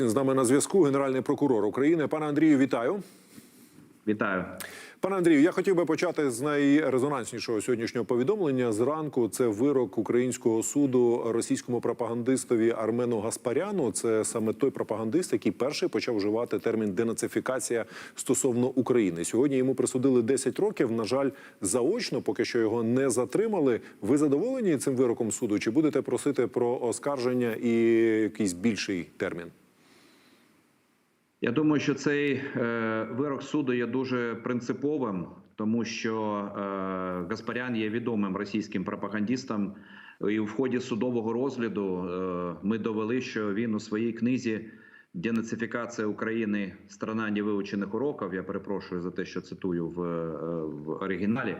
З нами на зв'язку генеральний прокурор України. Пане Андрію, вітаю. Вітаю. Пане Андрію, я хотів би почати з найрезонанснішого сьогоднішнього повідомлення. Зранку це вирок українського суду російському пропагандистові Армену Гаспаряну. Це саме той пропагандист, який перший почав вживати термін денацифікація стосовно України. Сьогодні йому присудили 10 років. На жаль, заочно, поки що його не затримали. Ви задоволені цим вироком суду? Чи будете просити про оскарження і якийсь більший термін? Я думаю, що цей е, вирок суду є дуже принциповим, тому що е, Гаспарян є відомим російським пропагандистом. І в ході судового розгляду е, ми довели, що він у своїй книзі Денацифікація України страна невивчених уроків. Я перепрошую за те, що цитую в, в оригіналі.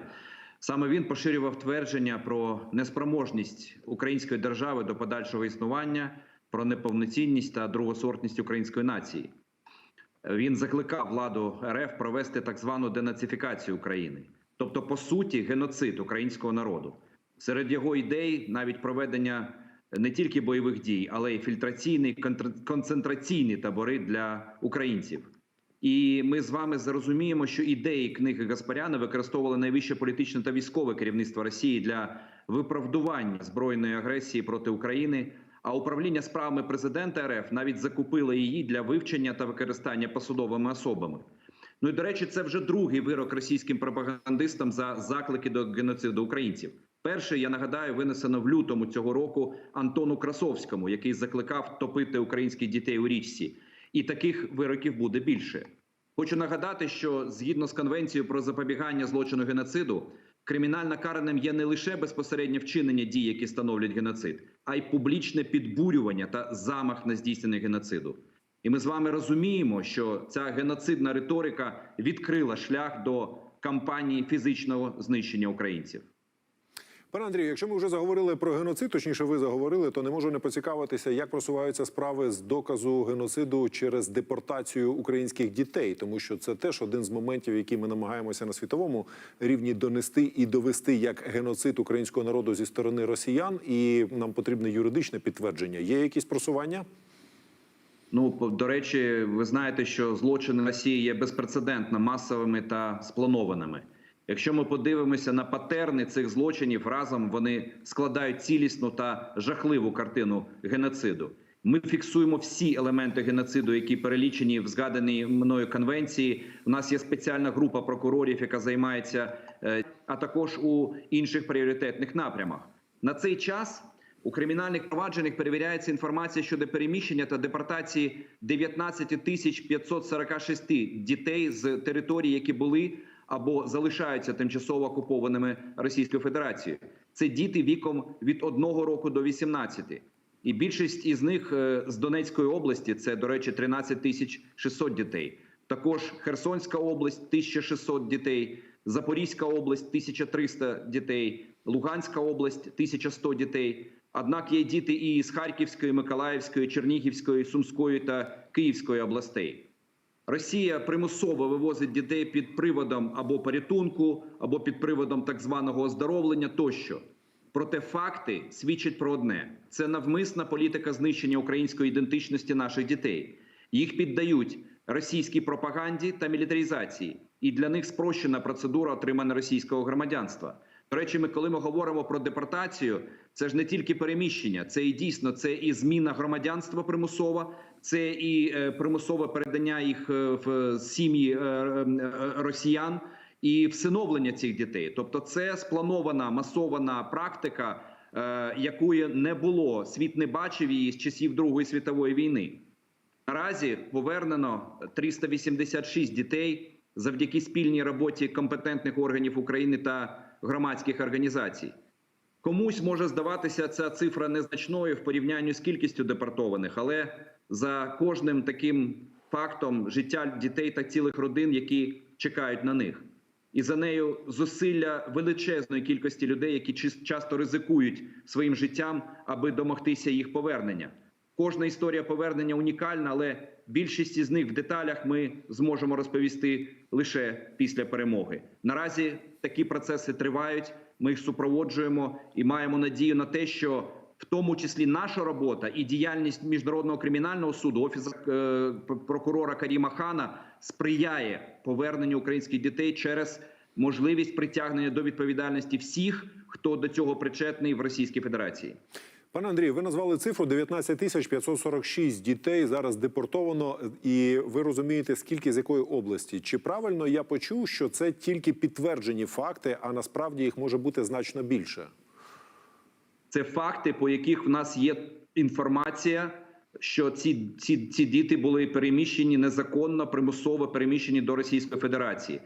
Саме він поширював твердження про неспроможність української держави до подальшого існування, про неповноцінність та другосортність української нації. Він закликав владу РФ провести так звану денацифікацію України, тобто, по суті, геноцид українського народу. Серед його ідей навіть проведення не тільки бойових дій, але й фільтраційні концентраційні табори для українців. І ми з вами зрозуміємо, що ідеї книги Гаспаряна використовували найвище політичне та військове керівництво Росії для виправдування збройної агресії проти України. А управління справами президента РФ навіть закупило її для вивчення та використання посадовими особами. Ну і до речі, це вже другий вирок російським пропагандистам за заклики до геноциду українців. Перший я нагадаю винесено в лютому цього року Антону Красовському, який закликав топити українських дітей у річці. І таких вироків буде більше. Хочу нагадати, що згідно з конвенцією про запобігання злочину геноциду, кримінально караним є не лише безпосереднє вчинення дій, які становлять геноцид, а й публічне підбурювання та замах на здійснення геноциду. І ми з вами розуміємо, що ця геноцидна риторика відкрила шлях до кампанії фізичного знищення українців. Пане Андрію, якщо ми вже заговорили про геноцид, точніше, ви заговорили, то не можу не поцікавитися, як просуваються справи з доказу геноциду через депортацію українських дітей, тому що це теж один з моментів, які ми намагаємося на світовому рівні донести і довести як геноцид українського народу зі сторони росіян, і нам потрібне юридичне підтвердження. Є якісь просування? Ну до речі, ви знаєте, що злочини Росії є безпрецедентно масовими та спланованими. Якщо ми подивимося на патерни цих злочинів, разом вони складають цілісну та жахливу картину геноциду. Ми фіксуємо всі елементи геноциду, які перелічені в згаданій мною конвенції. У нас є спеціальна група прокурорів, яка займається, е, а також у інших пріоритетних напрямах. На цей час у кримінальних провадженнях перевіряється інформація щодо переміщення та депортації 19 тисяч 546 дітей з територій, які були або залишаються тимчасово окупованими Російською Федерацією. Це діти віком від 1 року до 18. І більшість із них е, з Донецької області це, до речі, 13 тисяч 600 дітей. Також Херсонська область 1600 дітей, Запорізька область 1300 дітей, Луганська область 1100 дітей. Однак є діти і з Харківської, Миколаївської, Чернігівської, Сумської та Київської областей. Росія примусово вивозить дітей під приводом або порятунку, або під приводом так званого оздоровлення тощо. Проте факти свідчать про одне: це навмисна політика знищення української ідентичності наших дітей. Їх піддають російській пропаганді та мілітаризації, і для них спрощена процедура отримання російського громадянства. До речі, ми коли ми говоримо про депортацію, це ж не тільки переміщення, це і дійсно це і зміна громадянства примусова, це і е, примусове передання їх е, в сім'ї е, росіян і всиновлення цих дітей. Тобто, це спланована масована практика, якої не було. Світ не бачив її з часів Другої світової війни. Наразі повернено 386 дітей завдяки спільній роботі компетентних органів України та громадських організацій. Комусь може здаватися ця цифра незначною в порівнянні з кількістю депортованих, але за кожним таким фактом життя дітей та цілих родин, які чекають на них, і за нею зусилля величезної кількості людей, які часто ризикують своїм життям, аби домогтися їх повернення. Кожна історія повернення унікальна, але більшість із них в деталях ми зможемо розповісти лише після перемоги. Наразі такі процеси тривають. Ми їх супроводжуємо і маємо надію на те, що в тому числі наша робота і діяльність міжнародного кримінального суду, офісу е, прокурора Каріма Хана сприяє поверненню українських дітей через можливість притягнення до відповідальності всіх, хто до цього причетний в Російській Федерації. Пане Андрію, ви назвали цифру 19 тисяч 546 дітей зараз депортовано, і ви розумієте, скільки з якої області? Чи правильно я почув, що це тільки підтверджені факти, а насправді їх може бути значно більше? Це факти, по яких в нас є інформація, що ці, ці, ці діти були переміщені незаконно, примусово переміщені до Російської Федерації.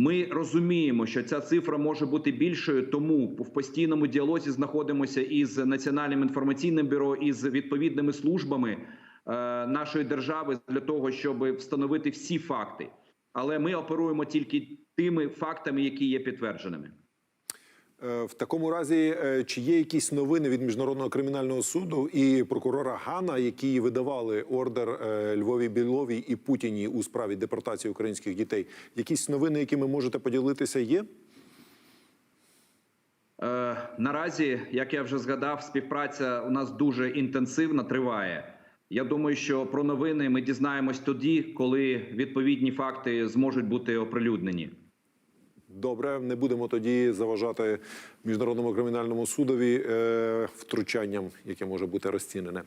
Ми розуміємо, що ця цифра може бути більшою, тому в постійному діалозі знаходимося із національним інформаційним бюро із відповідними службами е, нашої держави для того, щоб встановити всі факти. Але ми оперуємо тільки тими фактами, які є підтвердженими. Е, В такому разі, е, чи є якісь новини від міжнародного кримінального суду і прокурора Гана, які видавали ордер е, Львові Біловій і Путіні у справі депортації українських дітей? Якісь новини, якими можете поділитися, є? Е, наразі, як я вже згадав, співпраця у нас дуже інтенсивно триває. Я думаю, що про новини ми дізнаємось тоді, коли відповідні факти зможуть бути оприлюднені. Добре, не будемо тоді заважати міжнародному кримінальному судові е, втручанням, яке може бути розцінене.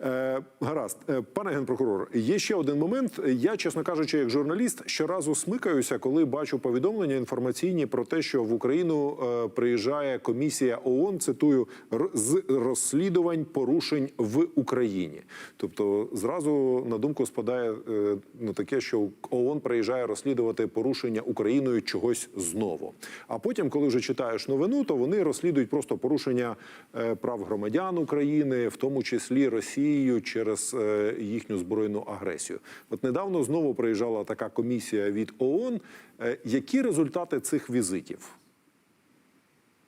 Е, гаразд, Е, пане генпрокурор, є ще один момент. Я, чесно кажучи, як журналіст, щоразу смикаюся, коли бачу повідомлення інформаційні про те, що в Україну е, приїжджає комісія ООН, цитую, «р- з розслідувань порушень в Україні. Тобто, зразу на думку спадає е, ну, таке, що ООН приїжджає розслідувати порушення Україною чогось знову. А потім, коли вже читаєш новину, то вони розслідують просто порушення е, прав громадян України, в тому числі Росією через е, їхню збройну агресію. От недавно знову приїжджала така комісія від ООН. Е, Які результати цих візитів?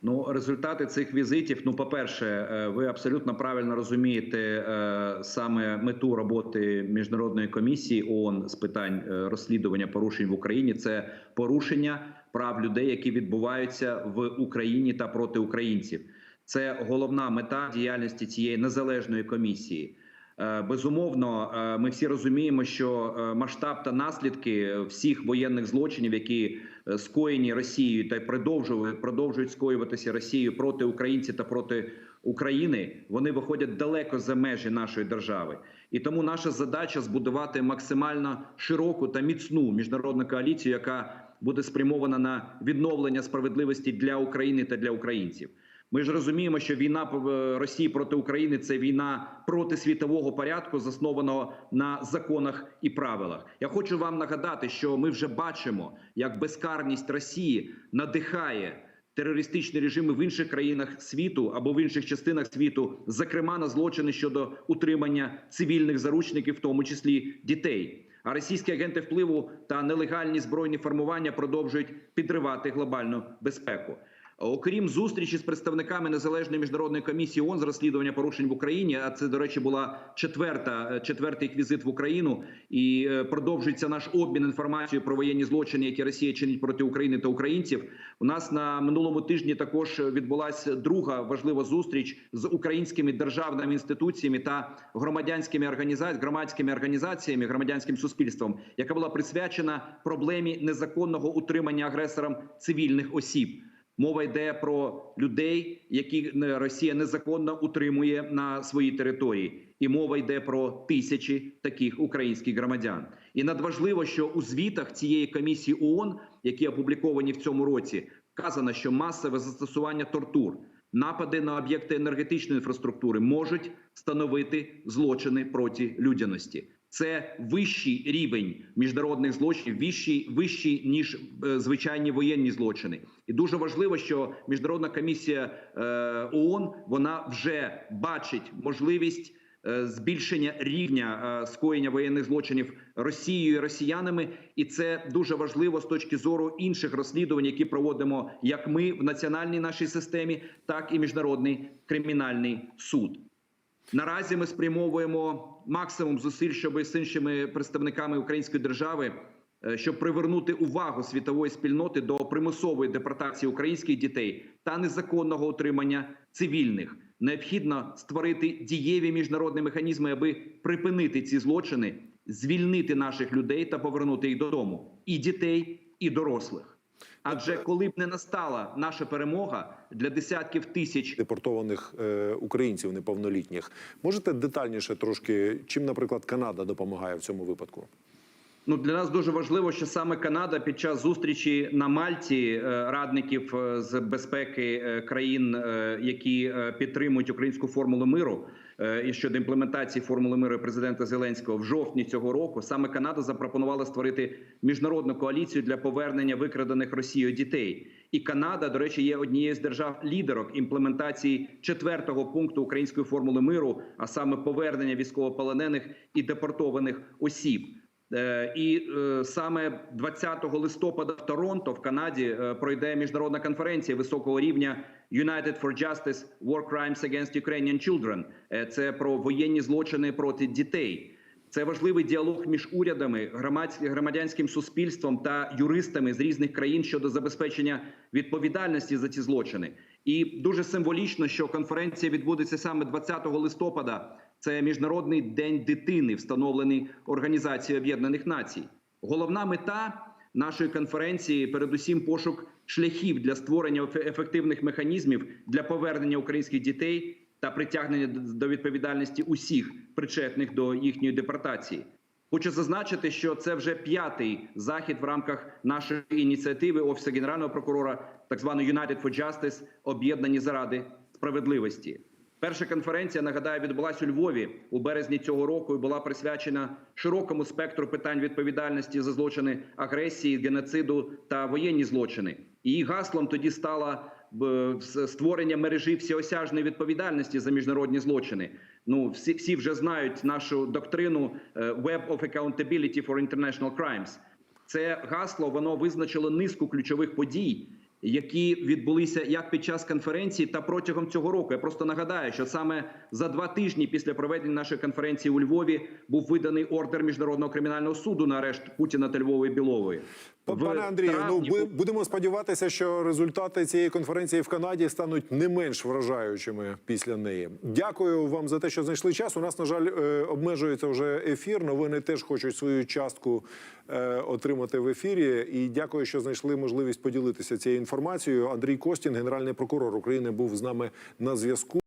Ну, результати цих візитів. Ну, по-перше, е, ви абсолютно правильно розумієте саме мету роботи міжнародної комісії ООН з питань розслідування порушень в Україні. Це порушення прав людей, які відбуваються в Україні та проти українців. Це головна мета діяльності цієї незалежної комісії. Е, Безумовно, е, ми всі розуміємо, що е, масштаб та наслідки всіх воєнних злочинів, які скоєні Росією та продовжують продовжують скоюватися Росією проти українців та проти України, вони виходять далеко за межі нашої держави. І тому наша задача збудувати максимально широку та міцну міжнародну коаліцію, яка буде спрямована на відновлення справедливості для України та для українців. Ми ж розуміємо, що війна е, Росії проти України це війна проти світового порядку, заснованого на законах і правилах. Я хочу вам нагадати, що ми вже бачимо, як безкарність Росії надихає терористичні режими в інших країнах світу або в інших частинах світу, зокрема на злочини щодо утримання цивільних заручників, в тому числі дітей. А російські агенти впливу та нелегальні збройні формування продовжують підривати глобальну безпеку. Окрім зустрічі з представниками незалежної міжнародної комісії ООН з розслідування порушень в Україні, а це, до речі, була четверта е, четвертий їх візит в Україну, і е, продовжується наш обмін інформацією про воєнні злочини, які Росія чинить проти України та українців. У нас на минулому тижні також відбулася друга важлива зустріч з українськими державними інституціями та громадянськими організаціями, громадськими організаціями, громадянським суспільством, яка була присвячена проблемі незаконного утримання агресором цивільних осіб. Мова йде про людей, які Росія незаконно утримує на своїй території, і мова йде про тисячі таких українських громадян. І надважливо, що у звітах цієї комісії ООН, які опубліковані в цьому році, вказано, що масове застосування тортур, напади на об'єкти енергетичної інфраструктури можуть становити злочини проти людяності. Це вищий рівень міжнародних злочинів, вищий, вищий ніж е, звичайні воєнні злочини. І дуже важливо, що міжнародна комісія е, ООН вона вже бачить можливість е, збільшення рівня е, скоєння воєнних злочинів Росією і росіянами, і це дуже важливо з точки зору інших розслідувань, які проводимо як ми в національній нашій системі, так і міжнародний кримінальний суд. Наразі ми спрямовуємо максимум зусиль, щоб з іншими представниками української держави, е, щоб привернути увагу світової спільноти до примусової депортації українських дітей та незаконного утримання цивільних необхідно створити дієві міжнародні механізми, аби припинити ці злочини, звільнити наших людей та повернути їх додому, і дітей, і дорослих. Адже коли б не настала наша перемога для десятків тисяч депортованих е, українців неповнолітніх. Можете детальніше трошки, чим, наприклад, Канада допомагає в цьому випадку? Ну для нас дуже важливо, що саме Канада під час зустрічі на Мальті е, радників е, з безпеки е, країн, які підтримують українську формулу миру, і щодо імплементації формули миру президента Зеленського в жовтні цього року, саме Канада запропонувала створити міжнародну коаліцію для повернення викрадених Росією дітей. І Канада, до речі, є однією з держав лідерок імплементації четвертого пункту української формули миру, а саме повернення військовополонених і депортованих осіб. Е, І е, саме 20 листопада в Торонто в Канаді е, пройде міжнародна конференція високого рівня United for Justice – War Crimes Against Ukrainian Children. Е, Це про воєнні злочини проти дітей. Це важливий діалог між урядами, громадянським суспільством та юристами з різних країн щодо забезпечення відповідальності за ці злочини. І дуже символічно, що конференція відбудеться саме 20 листопада. Це міжнародний день дитини, встановлений Організацією Об'єднаних Націй. Головна мета нашої конференції передусім пошук шляхів для створення ефективних механізмів для повернення українських дітей та притягнення до відповідальності усіх причетних до їхньої депортації. Хочу зазначити, що це вже п'ятий захід в рамках нашої ініціативи Офісу Генерального прокурора, так званої United for Justice, об'єднані заради справедливості. Перша конференція нагадаю відбулася у Львові у березні цього року і була присвячена широкому спектру питань відповідальності за злочини агресії, геноциду та воєнні злочини. Її гаслом тоді стало створення мережі всеосяжної відповідальності за міжнародні злочини. Ну всі, всі вже знають нашу доктрину е, Web of Accountability for International Crimes. Це гасло воно визначило низку ключових подій, які відбулися як під час конференції та протягом цього року. Я просто нагадаю, що саме за два тижні після проведення нашої конференції у Львові був виданий ордер міжнародного кримінального суду на арешт Путіна та Львової Білової. Пане Андрію, ну ми будемо сподіватися, що результати цієї конференції в Канаді стануть не менш вражаючими після неї. Дякую вам за те, що знайшли час. У нас, на жаль, е, обмежується вже ефір. Новини теж хочуть свою частку е, отримати в ефірі. І дякую, що знайшли можливість поділитися цією інформацією. Андрій Костін, генеральний прокурор України, був з нами на зв'язку.